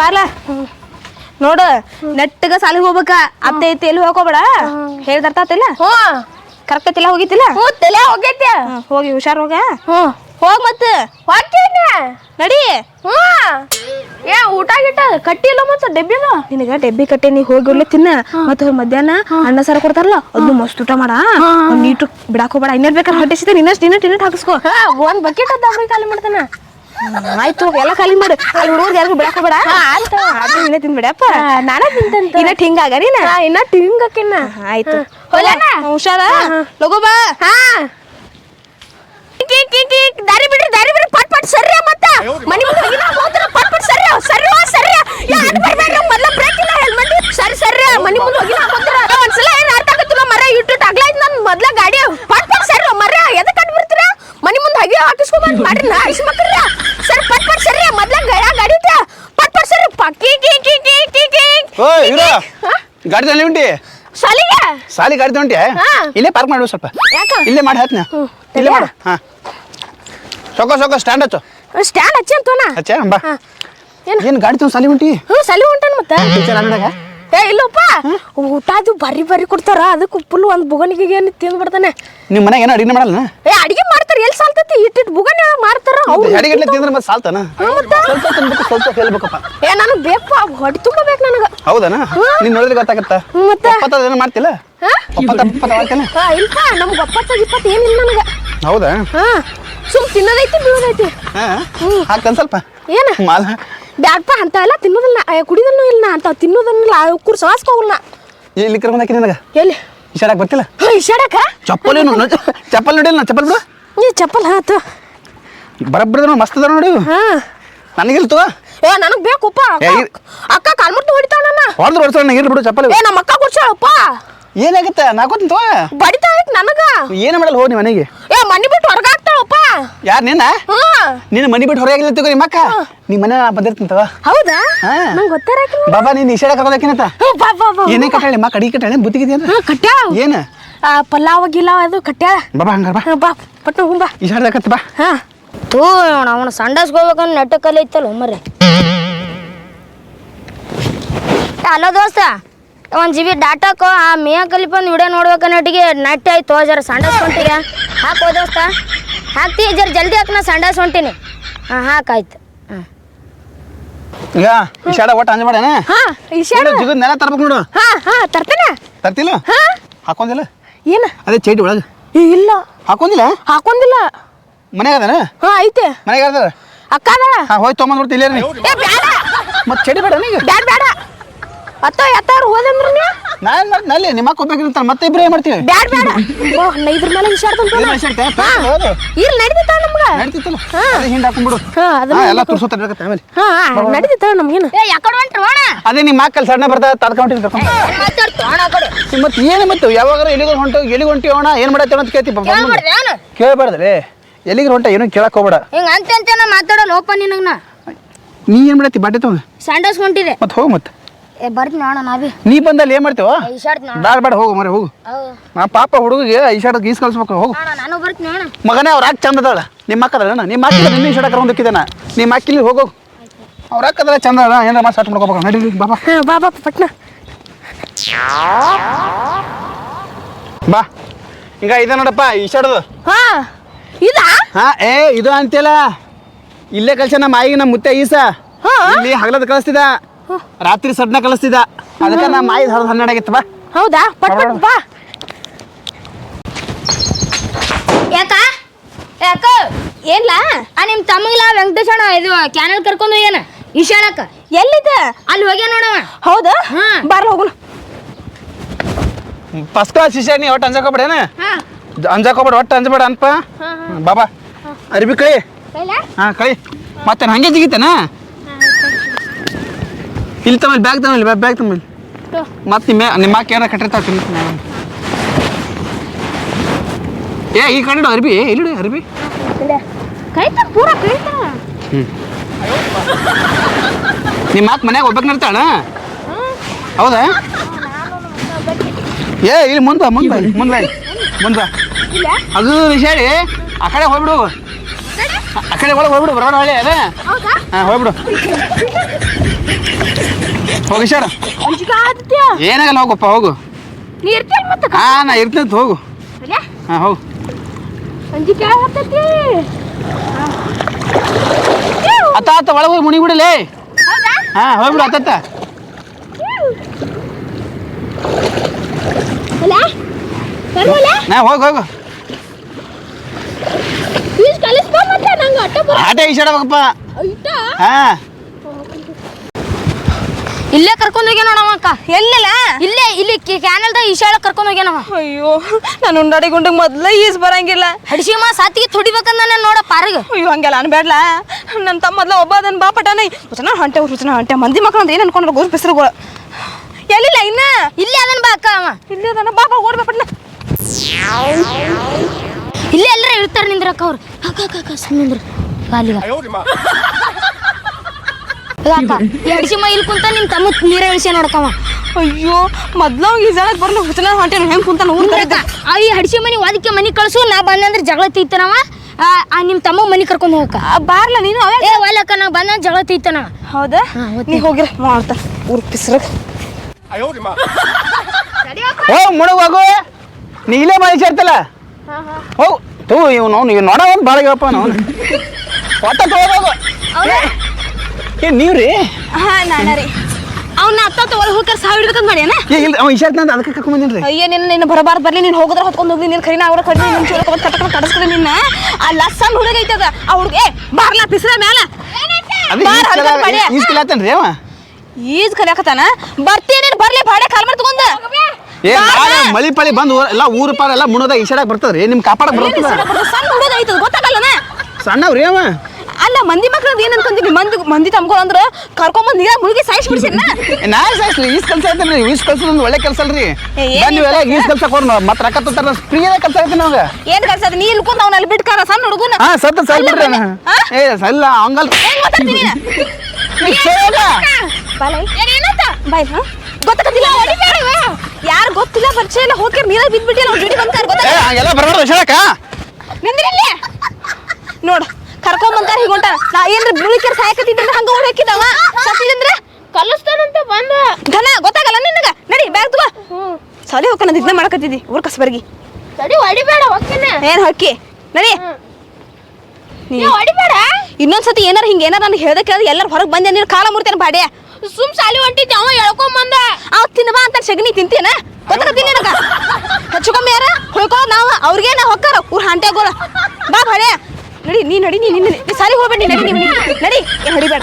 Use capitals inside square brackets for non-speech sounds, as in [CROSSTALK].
ಬಾರ್ಲ. ನೋಡು ನೆಟ್ಟಗ ಸಾಲಿಗೆ ಹೋಗ್ಬೇಕ? ಅತ್ತೆ ಐತಿ ಎಲ್ಲಿ ಹೋಗೋಬೇಡ ಹೇಳಿದ ಅರ್ಥ ಆತಿಲ್ಲ? ಹ್ಞೂ. ಕರೆಕ್ಟ್ ಐತಿಲ್ಲ ಹೋಗಿತ್ತಿಲ್ಲ ಹ್ಞೂ ತಲೆ ಹೋಗೈತೆ ಹೋಗಿ ಹುಷಾರ್ ಹೋಗ. ಹ್ಞೂ. ಹೋಗ್ ಮತ್ತ. ನಡಿ. ಹ್ಞೂ. ಏ ಊಟ ಗಿಟ್ಟ ಕಟ್ಟಿಲ್ಲ ಮತ್ತೆ ಡೆಬ್ಬಿ ನಿನಗ ಡೆಬ್ಬಿ ಕಟ್ಟಿ ನೀ ಹೋಗಿ ತಿನ್ನ. ಮತ್ತೆ ಮಧ್ಯಾಹ್ನ ಅನ್ನ ಸಾರ ಕೊಡ್ತಾರಲ್ಲ ಅದು ಮಸ್ತ್ ಊಟ ಮಾಡ. ನೀಟು ಬಿಡಾಕೋಬೇಡ ಇನ್ನೇನ್ ಬೇಕಾದ್ರೆ ಹೊಟ್ಟೆ ಸಿಗ್ತದೆ ಇನ್ನಷ್ಟು ಇನ್ನಷ್ಟು ಇನ್ನಟ್ ಹಾಕಿಸ್ಕೋ. ಒಂದ್ ಬಕೆಟ್ ಅದ ಕಾಲಿ ಖಾಲಿ ಮಾಡ್ತಾನ. ಆಯ್ತು ಎಲ್ಲ ಖಾಲಿ ಮಾಡು ಅಲ್ಲಿ ಹುಡುಗರು ಯಾರಿಗೂ ಬಿಡಾಕ್ ಬೇಡ ಆಯ್ತು. ಅದು ಇನ್ನೇ ತಿನ್ಬಿಡಪ್ಪ ನಾನ ತಿಂತಂತ. ಇನ್ನ ಹಿಂಗಾಗ ನೀನ? ಇನ್ನ ಟಿಂಗಕ್ಕಿನ್ನ ಆಯ್ತು. ಹೋಗ್ಲೇನ? ಹುಷಾರ? ಲಗೋ ಬಾ. ಹಾ. ಕಿ ಕಿ ಕಿ ದಾರಿ ಬಿಡ್ರಿ ದಾರಿ ಬಿಡ್ರಿ. ಪಟ್ ಪಟ್ ಸರ್ರಿ ಮತ್ತ ಮನಿ ಮುಂದೆ ಹೋಗಿನ ಹೋದ್ರ ಪಟ್ ಪಟ್ ಸರ್ರಿ ಸರ್ರಿ ಸರ್ರಿ ಯಾ ಅಡ್ ಬರ್ಬೇಡ ಮೊದ್ಲ ಬ್ರೇಕ್ ಇಲ್ಲ ಹೆಲ್ಮೆಟ್ ಸರಿ ಸರ್ರಿ ಮನಿ ಮುಂದೆ ಹೋಗಿನ ಹೋದ್ರ ಒಂದ್ಸಲ ಏನ್ ಅರ್ಥ ಆಗತ್ತಿಲ್ಲ ಮರ ಇಟ್ಟು ಅಗ್ಲೈತ್ ನನ್ ಮೊದ್ಲ ಗಾಡಿ ಪಟ್ ಪಟ್ ಸರ್ರಿ ಮರ ಎದಕ್ ಅಡ್ ಬರ್ತೀರ ಮನಿ ಮುಂದೆ ಹೋಗಿ ಹಾಕಿಸ್ಕೊಂಡ್ ಮಾಡ್ರಿ ನಾ ಇಸ್ಮಕ್ರ ಸರ್ ಪಟ್ ಪಟ್ ಸರ್ರಿ ಮೊದ್ಲ ಗಯ ಗಾಡಿ ಇಟ್ಟ ಪಟ್ ಪಟ್ ಸರ್ರಿ ಪಕ್ಕಿ ಕಿ ಕಿ ಕಿ ಕಿ ಕಿ ಓಯ್ ಇವ್ರ? ಗಾಡಿ ತಲೆ ಉಂಟಿ? ಸಾಲಿಗೆ ಸಾಲಿ ಗಾಡಿ ತಗೊಂಡಿ ಹಾ. ಇಲ್ಲೇ ಪಾರ್ಕ್ ಮಾಡು ಸ್ವಲ್ಪ. ಯಾಕ? ಇಲ್ಲೇ ಮಾಡಿ ಹತ್ನ ಇಲ್ಲೇ ಮಾಡು. ಹಾ. ಸೊಕ್ಕ ಸೊಕ್ಕ ಸ್ಟ್ಯಾಂಡ್ ಹಚ್ಚು. ಸ್ಟ್ಯಾಂಡ್ ಹಚ್ಚಿ ಅಂತೋನ ಹಚ್ಚ? ಬಾ. ಏನ್? ಏನು ಗಾಡಿ ತಗೊಂಡು ಸಾಲಿ ಉಂಟಿ? ಹ್ಞೂ ಸಾಲಿ ಹೊಂಟಾನ ಮತ್ತೆ. ಟೀಚರ್ ಏ ಇಲ್ಲಪ್ಪ. ಊಟ ಅದು ಬರ್ರಿ ಬರ್ರಿ ಕೊಡ್ತಾರ. ಅದಕ್ಕೆ ಉಪ್ಪುಲ್ ಒಂದು ಬುಗನಿಗೆ ಏನು ತಿಂದು ಬಿಡ್ತಾನೆ. ನಿಮ್ಮ ಮನೆಗೆ ಏನೋ ಅಡಿಗೆ ಮಾಡಲ್ಲ ಏ ಅಡಿಗೆ ಮಾಡ್ತಾರೆ. ಎಲ್ಲಿ ಸಾಲ್ತೈತಿ? ಇಟ್ಟಿಟ್ಟು ಬುಗನೆ ಮಾಡ್ತಾರ. ಅವ್ರು ಅಡಿಗೆ ತಿಂದ್ರೆ ಮತ್ತೆ ಸಾಲ್ತಾನ? ಸ್ವಲ್ಪ ತಿನ್ಬೇಕು ಸ್ವಲ್ಪ ಹೇಳ್ಬೇಕಪ್ಪ. ಏ ನನಗೆ ಬೇಕು ಹೊಟ್ಟೆ ತುಂಬಬೇಕು ನನಗೆ. ಹೌದನ? ನೀನು ನೋಡಿದ್ರೆ ಗೊತ್ತಾಗತ್ತ? ಮತ್ತೆ? ಒಪ್ಪತ್ತದ ಏನು ಮಾಡ್ತಿಲ್ಲ? ಒಪ್ಪತ್ತ ಒಪ್ಪತ್ತ ಮಾಡ್ತೇನೆ ಹಾ ಇಲ್ಪ ನಮ್ಗೆ ಒಪ್ಪತ್ತು ಇಪ್ಪತ್ತು ಏನಿಲ್ಲ ನನಗೆ. ಹೌದಾ? ಹಾ ಸುಮ್ ತಿನ್ನೋದೈತಿ ಬೀಳೋದೈತಿ. ಹಾ? ಹಾಕ್ತಾನೆ ಸ್ವಲ್ಪ? ಏನು? ಮಾಲ ಬ್ಯಾಡ್ಪ ಅಂತ ಎಲ್ಲ ತಿನ್ನೋದಿಲ್ಲ ಅಯ್ಯ ಕುಡಿದನ್ನು ಇಲ್ಲ ಅಂತ ತಿನ್ನೋದನ್ನಿಲ್ಲ ಕುರ್ ಸವಾಸ್ಕೋಗಲ್ಲ ಇಲ್ಲಿ ಕರ್ಕೊಂಡು ಹಾಕಿ ನನಗೆ? ಎಲ್ಲಿ? ಇಶಾಡಕ್ ಬರ್ತಿಲ್ಲ? ಇಶಾಡಕ ಚಪ್ಪಲ್ ಏನು ಚಪ್ಪಲ್ ನೋಡಿಲ್ಲ ನಾ ಚಪ್ಪಲ್ ಬಿಡು. ಈ ಚಪ್ಪಲ್ ಹಾತು ಬರಬ್ರದ ಮಸ್ತ್ ಅದ ನೋಡಿ. ಹಾ. ನನಗಿಲ್ ತಗೋ. ಏ ನನಗೆ ಬೇಕಪ್ಪ ಅಕ್ಕ. ಕಾಲ್ಮುಟ್ಟು ಹೊಡಿತಾಳ ನನ್ನ. ಹೊಡೆದು ಹೊಡ್ಸೋಣ ನನಗೆ ಇರ್ಲಿ ಬಿಡು ಚಪ್ಪಲ್. ಏ ನಮ್ಮ ಅಕ್ಕ ಕುಡ್ಸಾಳಪ್ಪ ಏನಾಗತ್ತೆ? ನಾಕೋತೀನಿ ತೋ ಬಡಿತಾ ಐತ್ ನನಗ. ಏನು ಮಾಡಲ್ಲ ಹೋಗಿ ಮನೆಗೆ. ಏ ಮನಿ ಬಿಟ್ಟು ಹೊರಗಾಕ್ತಾಳಪ್ಪ ಯಾರು ನಿನ್ನ? ಹ್ಮ್ ನಿನ್ನ ಮನಿ ಬಿಟ್ಟು ಹೊರಗೆ ತಗೋ ನಿಮ್ಮ ಅಕ್ಕ ನಿಮ್ಮ ಮನೆ ನಾ ಬಂದಿರ್ತೀನಿ ತಗೋ ಹೌದಾ. ನಂಗೆ ಗೊತ್ತಾರಕಿಲ್ಲ ಬಾಬಾ ನೀನು ಇಶಾಡ ಬಾ ಏನೇ ಕಟ್ಟಾಳೆ ಮಕ್ಕ ಅಡಿಗೆ ಕಟ್ಟಾಳೆ ಬುತ್ತಿಗಿದೆ ಅಂದ್ರೆ ಏನು? ಆ, ಪಲಾವ್ ಗಿಲಾವ್ ಅದು ಕಟ್ಯಾ ಬಾಬಾ ಹಂಗಾರ ಬಾ. ಬಾ ಪಟ್ಟು ಬಾ. ಇಶಾಡಕತ್ತ ಬಾ. ಹಾ. ತೂ ಅವನ ಸಂಡಾಸ್ಗೆ ನೆಟ್ಟ ಕಲೆ ಇತ್ತಲ್ಲ ಮರ್ರೆ ಹಲೋ ದೋಸ್ತ ಒಂದು ಜಿ ಬಿ ಡಾಟಾಕೋ ಆ ಮೇಯ ಕಲಿಪನ್ ವಿಡಿಯೋ ನೋಡ್ಬೇಕನ್ನಟ್ಟಿಗೆ ನೆಟ್ ಆಯ್ತು ಜರ ಸಂಡಾಸ್ ಹೊಂಟಿಗೆ ಹಾಕೋ ದೋಸ್ತ. ಹಾಕ್ತಿ ಜರ ಜಲ್ದಿ ಹಾಕಿ ನಾ ಸಂಡಾಸ್ ಹೊಂಟೀನಿ. ಹಾಂ ಹಾಕಾಯ್ತು ಹಾಂ. ಈಗ ಇಶಾಡ ಒಟ್ಟು ಅಂಜ ಮಾಡ್ಯಾನ? ಹಾ ಇಶಾಡ ನೋಡು ಜಿಗದ್ ನೆಲ ತರ್ಬೇಕು ನೋಡು. ಹಾ ಹಾ ತರ್ತೇನೆ. ತರ್ತಿಲ್ಲ? ಹಾ. ಹಾಕೊಂದಿಲ್ಲ? ಏನು? ಅದೇ ಚೈಟಿ ಒಳಗೆ. ಏ, ಇಲ್ಲ. ಹಾಕೊಂದಿಲ್ಲ? ಹಾಕೊಂದಿಲ್ಲ. ಮನೆಗೆ ಅದಾನ ಹಾ ಐತೆ. ಮನೆಗೆ ಅದಾರ ಅಕ್ಕ ಅದಾಳ? ಹಾ ಹೋಯ್ತು ತೊಗೊಂಬಂದ್ಬಿಡ್ತಿ ಇಲ್ಲೇ ಏ ಬೇಡ ಮತ್ತೆ ಚಡಿ ಬೇಡ ನೀ ಬ್ಯಾಡ ಬ್ಯಾಡ. ಅತ್ತ ಎತ್ತಾರು ಹೋದಂದ್ರ ನೀ ಮಾಡ್ತೀನಿ ಅಲ್ಲಿ ನಿಮ್ಮ ಅಕ್ಕ ಮತ್ತೆ ಇಬ್ಬರೇ ಮಾಡ್ತೀವಿ ಬ್ಯಾಡ ಬ್ಯಾಡ. ಓ ನಾ ಇದ್ರ ಮೇಲೆ ವಿಚಾರದಂತ ಇದ್ರ ಇಶಾಡ್ತೆ? ಹೌದು. ಇರ್ ನಡೀತಿತ್ತ ನಮ್ಗ. ನಡೀತಿತ್ತಲ್ಲ ಅದೇ ಹಿಂಡ್ ಹಾಕೊಂಡ್ಬಿಡು. ಹಾ, ಅದನ್ನ ಹಾ ಎಲ್ಲ ತುರ್ಸೋತ ಇರ್ಬೇಕತ್ತೆ ಆಮೇಲೆ. ಹಾ ನಮ್ಗೇನು. ಏ ಯಾಕಡೆ ಹೊಂಟ್ರಿ ಅಣ್ಣ ಅದೇ ನಿಮ್ಮ ಅಕ್ಕಲ್ಲಿ ಸಣ್ಣ ಬರ್ತಾ ತಡ್ಕೊಂಬಿಟ್ಟು ಕರ್ಕೊಂಡು ಮಾತಾಡ್ತು. ಹೋಣ ಆ ಕಡೆ ಮತ್ತೆ ಏನು ಮತ್ತೆ ಎಲ್ಲಿಗೆ ಹೊಂಟು ಎಲ್ಲಿಗೆ ಹೊಂಟಿ ಅಣ್ಣ ಏನು ಮಾಡತ್ತೆ ಅಂತ ಕೇಳ್ತಿ ಏನು? ಎಲ್ಲಿಗೆ ಹೊಂಟ ಏನು ಕೇಳಕ್ ಹೋಗ್ಬೇಡ. ಹಿಂಗೆ ಅಂತ ಅಂತ ಮಾತಾಡೋಲ್ಲ ಓಪ ನಿನಗೆ ನಾ ನೀ ಏನು ಮಾಡತ್ತಿ ಬಟ್ಟೆ ತಗೊಂಡು? ಸಂಡಾಸ್ ಹೊಂಟಿದೆ ಮತ್ತೆ ಹೋಗು ಮತ್ತೆ. ಬರ್ತೀನಿ ಅಣ್ಣ ನಾ ಬಿ ನೀ ಬಂದಲ್ಲಿ ಏನು ಮಾಡ್ತೇವ? ಅಣ್ಣ ಬೇಡ ಬೇಡ ಹೋಗು ಮರೆ ಹೋಗು. ಹೌದು. ನಾ ಪಾಪ ಹುಡುಗಿಗೆ ಈಶಾಡ ಗೀಸ್ ಕಳ್ಸ್ಬೇಕು ಹೋಗು. ಅಣ್ಣ ನಾನು ಬರ್ತೀನಿ ಅಣ್ಣ ಮಗನೇ ಅವ್ರ ಅಕ್ಕ ಚಂದ ಅದಾಳ. ನಿಮ್ಮ ಅಕ್ಕ ಅದಾಳ ನಿಮ್ಮ ಅಕ್ಕ ನಿನ್ನ ಈಶಾಡ ಕರ್ಕೊಂಡೋಗಿದ್ದಾನ ನಿಮ್ಮ ಅಕ್ಕಿಲಿ ಹೋಗು. ಅವ್ರ ಹಾಕದ್ರೆ ಚಂದ ಅದ ಏನಾರ ಸ್ಟಾರ್ಟ್ ಮಾಡ್ಕೋಬೇಕು. ನಡೀಲಿ ಬಾಬಾ. ಹಾ ಬಾ ಬಾ ಪಟ್ನ. ಬಾ. ಈಗ ಇದೆ ನೋಡಪ್ಪ ಈಶಾಡದು ಹಾ ಇದಾ ಹಾ ಏ ಇದು ಅಂತಿಲ್ಲ ಇಲ್ಲೇ ಕಲ್ಸ ನಮ್ಮ ಆಯಿಗೆ ನಮ್ಮ ಮುತ್ತೆ ಈಸ. ಹಾ. ಇಲ್ಲಿ ಹಗಲದ ಕಳಿಸ್ತಿದ ರಾತ್ರಿ ಸಡ್ನ ಕಲಿಸ್ತಿದ್ದ. ಅದಕ್ಕೆ ನಾ ಮಾಯಿ ಹರಿದು ಹನ್ನೆರಡು ಆಗಿತ್ತು ಬಾ. ಹೌದಾ? ಪಟ್ ಪಟ್ ಬಾ. ಯಾಕ? ಯಾಕ? ಏನ್ಲಾ? ಆ ನಿಮ್ ತಮ್ಮಗಿಲ್ಲ ಅಣ್ಣ ಇದು ಕ್ಯಾನಲ್ ಕರ್ಕೊಂಡು ಏನ ಈಶಾಣಕ್ಕ ಎಲ್ಲಿದ್ದ? ಅಲ್ಲಿ ಹೋಗ್ಯ ನೋಡವ. ಹೌದಾ? ಬಾರ ಹೋಗುಣ. ಫಸ್ಟ್ ಕ್ಲಾಸ್ ಶಿಷ್ಯ ನೀ ಒಟ್ಟು ಅಂಜಕೋಬೇಡೇನ ಏನ? ಅಂಜಕೋಬೇಡ ಒಟ್ಟು ಅಂಜಬೇಡ ಅನ್ಪ. ಬಾಬಾ ಅರಿಬಿ ಕಳಿ ಕೈಲಾ? ಹಾ ಕಳಿ ಮತ್ತೆ ಹಂಗೆ ಜಿಗಿತೇನ? ಇಲ್ಲಿ ತಮ್ಮಲ್ಲಿ ಬ್ಯಾಗ್ ತಮ್ಮಲ್ಲಿ ಬ್ಯಾಗ್ ತಮ್ಮಲ್ಲಿ ಮತ್ತೆ ನಿಮ್ಮ ನಿಮ್ಮ ಅಕ್ಕ ಏನಾರ ಕಟ್ಟಿರ್ತಾವ ತಿನ್ನ. ಏ ಈ ಕಡೆ ಅರ್ಬಿ ಇಲ್ಲಿ ಅರ್ಬಿ. ಕೈತ ಪೂರ ಕೈತ ನಿಮ್ಮ ಅಕ್ಕ ಮನ್ಯಾಗ ಒಬ್ಬಕ್ಕೆ ನಿರ್ತಾಳ ಹೌದಾ? ಏ ಇಲ್ಲಿ ಮುಂದ ಮುಂದ ಮುಂದ ಮುಂದ ಅದು ವಿಷಾಡಿ ಆ ಕಡೆ ಹೋಗ್ಬಿಡು. ಆ ಕಡೆ ಒಳಗೆ ಹೋಗ್ಬಿಡು ಬರೋಣ ಹೊಳೆ ಅದೇ. ಹಾಂ ಹೋಗ್ಬಿಡು. [LAUGHS] ಹೋಗಿ ಸರ್ ಏನಾಗಲ್ಲ ಹೋಗಪ್ಪ ಹೋಗು. ನೀ ಇರ್ತೀಯಲ್ಲ ಮತ್ತೆ? ಹಾ ನಾ ಇರ್ತಂತ ಹೋಗು. ಹಾ ಹೋಗು. ಅಂಜಿಕೆ ಆಗತ್ತೈತಿ ಅತ್ತ ಅತ್ತ ಒಳಗೆ ಹೋಗಿ ಮುನಿ ಬಿಡಲೇ ಹೌದಾ? ಹಾ ಹೋಗ್ಬಿಡು ಅತ್ತತ್ತ ನಾ ಹೋಗಿ ಹೋಗು. ಆಟ ಈಸಾಡಬೇಕಪ್ಪ ಹಾ. ಇಲ್ಲೇ ಕರ್ಕೊಂಡು ಹೋಗ್ಯ ನೋಡವ ಅಕ್ಕ. ಎಲ್ಲಿಲ್ಲ? ಇಲ್ಲೇ ಇಲ್ಲಿ ಕ್ಯಾನಲ್ ಈಶಾಳ ಕರ್ಕೊಂಡು ಹೋಗ್ಯಾನವ ಅಯ್ಯೋ ನಾನು ಉಂಡಾಡಿ ಗುಂಡಿಗೆ ಮೊದ್ಲೇ ಈಸ್ ಬರಂಗಿಲ್ಲ. ಹಡಿಸಿಮ ಸಾತಿಗೆ ತುಡಿಬೇಕಂದ ನಾನು ನೋಡ ಪಾರಗ. ಅಯ್ಯೋ ಹಂಗೆಲ್ಲ ಅನ್ಬೇಡ್ಲ ನನ್ನ ತಮ್ಮ ಮೊದ್ಲ ಒಬ್ಬ ಅದನ್ನ ಬಾ ಪಟನ. ಹಂಟೆ ಹೊಂಟೆ ಹೊಂಟೆ. ಮಂದಿ ಮಕ್ಕಳು ಅಂತ ಏನು ಅನ್ಕೊಂಡ್ರು ಗೋರ್ ಬಿಸಿರುಗಳು ಎಲ್ಲಿಲ್ಲ ಇನ್ನ? ಇಲ್ಲೇ ಅದನ್ ಬಾ ಅಕ್ಕ ಅವ. ಇಲ್ಲಿ ಅದನ್ನ ಬಾ ಬಾ ಓಡ್ಬಾ ಪಟ್ನ ಇಲ್ಲೇ ಎಲ್ಲರ ಇರ್ತಾರೆ ನಿಂದ್ರಕ್ಕ ಅವ್ರು. ಅಕ್ಕ ಅಕ್ಕ ಅಕ್ಕ ಸುಮ್ಮನಿಂದ್ರ ಅಲ್ಲಿಗ ಈ ಹಡಿಸಿಮ ಇಲ್ಲಿ ಕುಂತ ನಿಮ್ಮ ತಮ್ಮ ನೀರ ಇಳಿಸಿ ನೋಡಕವ. ಅಯ್ಯೋ ಮೊದ್ಲ ಈಜಾಡಕ್ ಬರ್ಲು ಹುಚ್ಚನ ಹೊಂಟೆ ಹೆಂಗ್ ಅಕ್ಕ, ಆ ಈ ಹಡಿಸಿ ಮನಿ ಅದಕ್ಕೆ ಮನಿ ಕಳ್ಸು ನಾ ಬಂದಂದ್ರೆ ಜಗಳ ತೀತನವ ಆ, ನಿಮ್ಮ ನಿಮ್ ತಮ್ಮ ಮನಿ ಕರ್ಕೊಂಡು ಹೋಗಕ್ಕ ಬಾರ್ಲ ನೀನು ಅವೇ ಏ ಒಲ್ಲಕ್ಕ ನಾ ಬಂದ ಜಗಳ ತೀತನ ಹೌದಾ? ನೀ ಹೋಗಿರ ಮಾಡ್ತ. ಊರ್ ಪಿಸ್ರಗ್ ಓ ಮುಳುಗ್ ನೀ ಇಲ್ಲೇ ಮನೆ ಸೇರ್ತಲ್ಲ? ಹೋಗು ತೂ ಇವ್ ನಾವು ನೀವು ನೋಡ ಒಂದು ಭಾಳ ಹೇಳಪ್ಪ ನಾವು ಒಟ್ಟ ತಗೋದು ಏ ನೀವು ರೀ ಹಾ ನಾನ ರೀ. ಅವ್ನ ಅತ್ತ ಒಳಗೆ ಹೋಗ್ಯಾರ ಸಾವಿರ ಮಾಡ್ಯಾನ? ಏ ಇಲ್ಲ ಅವ ಇಶಾರ್ತ ಅಂತ ಅದಕ್ಕೆ ಕರ್ಕೊಂಡ್ ಬಂದಿನ್ರಿ ಅಯ್ಯ ನಿನ್ನ ನಿನ್ನ ಬರಬಾರ್ದು ಬರ್ಲಿ ನೀನು ಹೋಗೋದ್ರ ಹೊತ್ಕೊಂಡು ಹೋಗಿ ನೀನು ಖರೀನ ಅವ್ರ ಕಡಿಮೆ ನಿಮ್ಮ ಕಟ್ಕೊಂಡು ಕಡಿಸ್ಕೊಂಡು ನಿನ್ನ. ಆ ಲಸ್ಸನ್ ಹುಡುಗ ಐತದ ಆ ಹುಡುಗ ಏ ಬಾರ್ಲಾ ಪಿಸ್ರ ಮ್ಯಾಲ. ಬಾರ್ ಕಿಲಾತನ್ ರೀ ಅವ? ಈಜ್ ಕಲಿಯಾಕತ್ತಾನ? ಬರ್ತೀನಿ ನೀನು ಬರ್ಲಿ ಬಾಡೆ ಕಾಲ್ ಮಾಡಿ ತಗೊಂಡ. ಏ ನಾಳೆ ಮಳಿ ಪಳಿ ಬಂದು ಎಲ್ಲ ಊರು ಪಾರ ಎಲ್ಲ ಮುಣೋದಾಗ ಇಶಾಡಕ್ ಬರ್ತದ್ರಿ ನಿಮ್ ಕಾಪಾಡಕ್ ಬರ್ತದ? ಸಣ್ಣ ಹುಡುಗ ಐತದ ಗೊತ್ತಾಗಲ್ಲನ? ಸಣ್ಣವ್ರಿ ಅವ? ಅಲ್ಲ ಮಂದಿ ಮಕ್ಳದ್ ಏನ್ ಅನ್ಕೊಂತೀನಿ? ಮಂದಿ ಮಂದಿ ತಮ್ಗಳು ಅಂದ್ರ ಕರ್ಕೊಂಬಂದ್ ನೀರ ಮುಳುಗಿ ಸಾಯಿಸಿ ಬಿಡ್ಸಿನ ನಾ? ಸಾಯಿಸ್ಲಿ ಈಸ್ ಕೆಲಸ ಐತಲ್ರಿ ಈಸ್ ಕೆಲಸ ಒಂದು ಒಳ್ಳೆ ಕೆಲಸ ಅಲ್ರಿ. ಬಂದ್ ನೀವೆಲ್ಲ ಈಸ್ ಕೆಲಸ? ಹೋರ್ ಮತ್ ರೊಕ್ಕ ಫ್ರೀ ಫ್ರೀಯಾಗ ಕೆಲಸ ಐತಿ ನಮಗೆ. ಏನ್ ಕಲ್ಸದ ನೀ ಇಲ್ಕೊಂಡ್ ಅವ್ನ ಅಲ್ಲಿ ಬಿಟ್ಕಾರ ಸಣ್ಣ ಹುಡುಗನ? ಹಾ ಸತ್ತ ಸಲ್ ಬಿಡ್ರಿ? ಏ ಸಲ್ಲ ಹಂಗಲ್ ಏನ್ ಮಾತಾಡ್ತೀನಿ ಬಾಯ್ ಹಾ? ಗೊತ್ತಾಗತ್ತಿಲ್ಲ ಯಾರು ಗೊತ್ತಿಲ್ಲ ಪರಿಚಯ ಇಲ್ಲ ಹೋಗಿ ನೀರ ಬಿದ್ಬಿಟ್ಟಿಲ್ಲ ಅವ್ರ ಜೋಡಿ ಏ ಗೊತ್ತಾಗ ಹಂಗೆಲ್ಲ ಬರಬಾರ್ದು ಹೇಳಕ್ಕ ನಿಂದ್ರಿಲ್ಲಿ ನೋಡು. ಕರ್ಕೊಂಡ್ ಬಂತಾರ ಹೀಗೊಂಟ ನಾ ಏನ್ರ ಬುಳಿಕೆರ್ ಸಾಯಕತ್ತಿದ್ರೆ ಹಂಗ ಓಡ್ ಹಾಕಿದವ ಸತ್ತಿದ್ರೆ ಕಲಿಸ್ತಾನಂತ ಬಂದ. ಘನ ಗೊತ್ತಾಗಲ್ಲ ನಿನಗ? ನಡಿ ಬ್ಯಾಗ್ ತಗೋ. ಸಾಲಿ ಹೋಗ್ತಾನ ಇದನ್ನ ಮಾಡಕತ್ತಿದ್ದಿ ಊರ್ ಕಸ್ಬರ್ಗಿ. ತಡಿ ಹೊಡಿಬೇಡ ಹೊಕ್ಕಿನ. ಏನ್ ಹಕ್ಕಿ? ನಡಿ. ನೀ ಹೊಡಿಬೇಡ. ಇನ್ನೊಂದ್ಸತಿ ಏನಾರ ಹಿಂಗ ಏನಾರ ನನಗೆ ಹೇಳ್ದೆ ಕೇಳ್ದೆ ಎಲ್ಲಾರು ಹೊರಗೆ ಬಂದೆ ನೀನು ಕಾಲ ಮುರ್ತೇನೆ ಬಾಡ್ಯ. ಸುಮ್ ಸಾಲಿ ಹೊಂಟಿದ್ದೆ ಅವ ಎಳ್ಕೊಂಡ್ ಬಂದ. ಅವ್ ತಿನ್ಬಾ ಅಂತ ಸಗಣಿ ತಿಂತೇನ ಗೊತ್ತಾಗತ್ತೀನಿ ನನಗ? ಹೆಚ್ಚುಕಮ್ಮಿ ಯಾರ? ಹೊಯ್ಕೊಳ್ಳೋ ನಾವು ಅವ್ರಿಗೆ ನಾ ಹೊಕ್ಕಾರ ಊರ್ ಹಾಂಟ್ಯಾಗೋಳ ಬಾ ಬಾಡ್ಯ. ನಡಿ ನೀ ನಡಿ ನೀ ನಿನ್ನ ಸಾಲಿ ಹೋಗ್ಬೇಡಿ ನಡಿ ನೀ ನಡಿ ಹೊಡಿಬೇಡ.